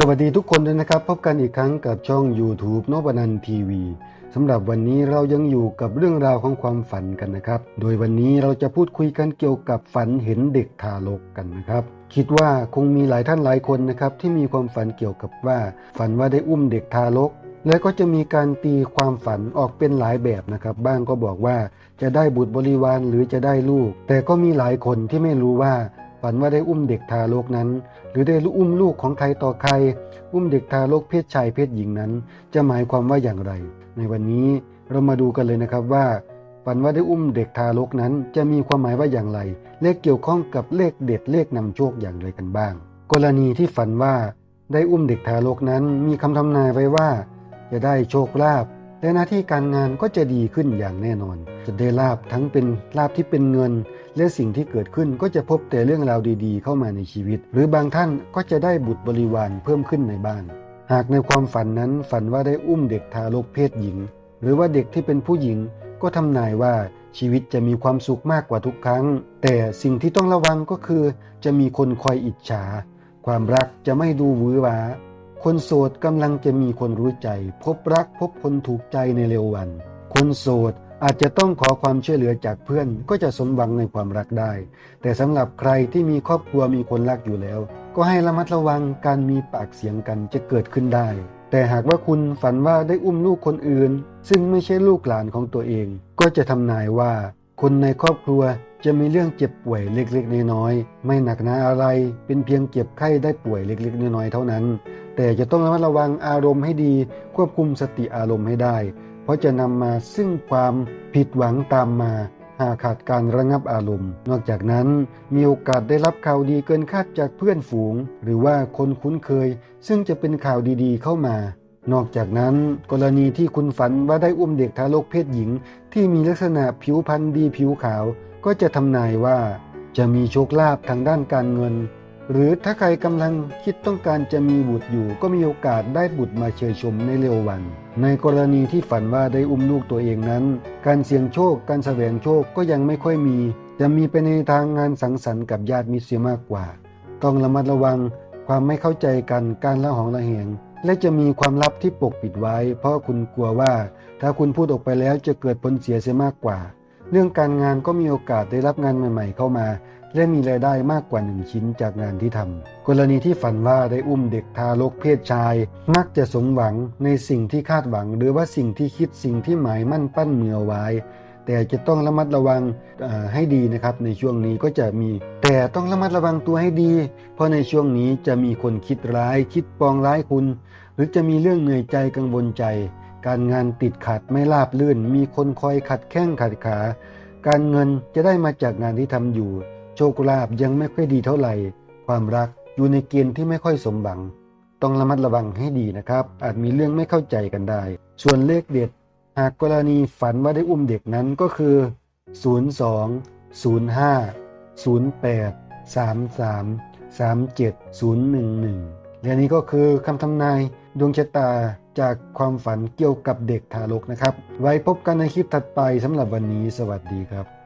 สวัสดีทุกคนด้วยนะครับ พบกันอีกครั้งกับช่อง YouTube นบนันทีวีสำหรับวันนี้เรายังอยู่กับเรื่องราวของความฝันกันนะครับ โดยวันนี้เราจะพูดคุยกันเกี่ยวกับฝันเห็นเด็กทารกกันนะครับ คิดว่าคงมีหลายท่านหลายคนนะครับที่มีความฝันเกี่ยวกับว่า ฝันว่าได้อุ้มเด็กทารก และก็จะมีการตีความฝันออกเป็นหลายแบบนะครับ บ้างก็บอกว่าจะได้บุตรบริวารหรือจะได้ลูก แต่ก็มีหลายคนที่ไม่รู้ว่า ฝันว่าได้อุ้มเด็กทารกนั้น หรือได้อุ้มลูกของใครต่อใคร อุ้มเด็กทารกเพศชายเพศหญิงนั้น จะหมายความว่าอย่างไร ในวันนี้เรามาดูกันเลยนะครับว่าฝันว่าได้อุ้มเด็กทารกนั้น จะมีความหมายว่าอย่างไรและเกี่ยวข้องกับเลขเด็ดเลขนำโชคอย่างไรกันบ้าง กรณีที่ฝันว่าได้อุ้มเด็กทารกนั้นมีคำทำนายไว้ว่า จะได้โชคลาภและหน้าที่การงานก็จะดีขึ้นอย่างแน่นอน จะได้ลาบทั้งเป็นลาบที่เป็นเงิน และสิ่งที่เกิดขึ้นก็จะพบแต่เรื่องราวดีๆ เข้ามาในชีวิต หรือบางท่านก็จะได้บุตรบริวารเพิ่มขึ้นในบ้าน หากในความฝันนั้นฝันว่าได้อุ้มเด็กทารกเพศหญิง หรือว่าเด็กที่เป็นผู้หญิงก็ทำนายว่าชีวิตจะมีความสุขมากกว่าทุกครั้ง แต่สิ่งที่ต้องระวังก็คือ จะมีคนคอยอิจฉา ความรักจะไม่ดูวือหวา คนโสดกำลังจะมีคนรู้ใจ พบรักพบคนถูกใจในเร็ววัน คนโสด อาจจะต้องขอความช่วยเหลือจากเพื่อนก็จะสมหวังในความรักได้ แต่สำหรับใครที่มีครอบครัวมีคนรักอยู่แล้ว ก็ให้ระมัดระวังการมีปากเสียงกันจะเกิดขึ้นได้ แต่หากว่าคุณฝันว่าได้อุ้มลูกคนอื่น ซึ่งไม่ใช่ลูกหลานของตัวเอง ก็จะทำนายว่า คนในครอบครัวจะมีเรื่องเจ็บป่วยเล็กๆ น้อยๆ ไม่หนักหนาอะไร เป็นเพียงเจ็บไข้ได้ป่วยเล็กๆ น้อยๆ เท่านั้น แต่จะต้องระมัดระวังอารมณ์ให้ดี ควบคุมสติอารมณ์ให้ได้ เพราะจะนำมาซึ่งความผิดหวังตามมาหากขาดการระงับอารมณ์ นอกจากนั้นมีโอกาสได้รับข่าวดีเกินคาดจากเพื่อนฝูง หรือว่าคนคุ้นเคย ซึ่งจะเป็นข่าวดีๆเข้ามา นอกจากนั้น กรณีที่คุณฝันว่าได้อุ้มเด็กทารกเพศหญิง ที่มีลักษณะผิวพรรณดีผิวขาว ก็จะทำนายว่า จะมีโชคลาภทางด้านการเงิน หรือถ้าใครกำลังคิดต้องการจะมีบุตรอยู่ ก็มีโอกาสได้บุตรมาเชยชมในเร็ววัน ในกรณีที่ฝันว่าได้อุ้มลูกตัวเองนั้น การเสี่ยงโชค การแสวงโชคก็ยังไม่ค่อยมี จะมีไปในทางงานสังสรรค์กับญาติมิตรเสียมากกว่า ต้องระมัดระวัง ความไม่เข้าใจกันการละหองละแหงและจะมีความลับที่ปกปิดไว้ เพราะคุณกลัวว่า ถ้าคุณพูดออกไปแล้วจะเกิดผลเสียเสียมากกว่า เรื่องการงานก็มีโอกาสได้รับงานใหม่ ๆ เข้ามา และมีรายได้มากกว่าหนึ่งชิ้นจากงานที่ทำกรณีที่ฝันว่าได้อุ้มเด็กทารกเพศชาย มักจะสมหวังในสิ่งที่คาดหวัง หรือว่าสิ่งที่คิดสิ่งที่หมายมั่นปั้นมือไว้ แต่จะต้องระมัดระวังให้ดีนะครับ ในช่วงนี้ก็จะมี แต่ต้องระมัดระวังตัวให้ดี เพราะในช่วงนี้จะมีคนคิดร้าย คิดปองร้ายคุณ หรือจะมีเรื่องเหนื่อยใจกังวลใจ การงานติดขัดไม่ราบลื่น มีคนคอยขัดแข้งขัดขา การเงินจะได้มาจากงานที่ทำอยู่ โชคลาภยังไม่ค่อยดีเท่าไหร่ ความรักอยู่ในเกณฑ์ที่ไม่ค่อยสมหวัง ต้องระมัดระวังให้ดีนะครับ อาจมีเรื่องไม่เข้าใจกันได้ ส่วนเลขเด็ด หากกรณีฝันว่าได้อุ้มเด็กนั้นก็คือ 02 05 08 33 37 011 และนี้ก็คือคำทำนายดวงชะตาจากความฝันเกี่ยวกับเด็กทารกนะครับ ไว้พบกันในคลิปถัดไปสำหรับวันนี้สวัสดีครับ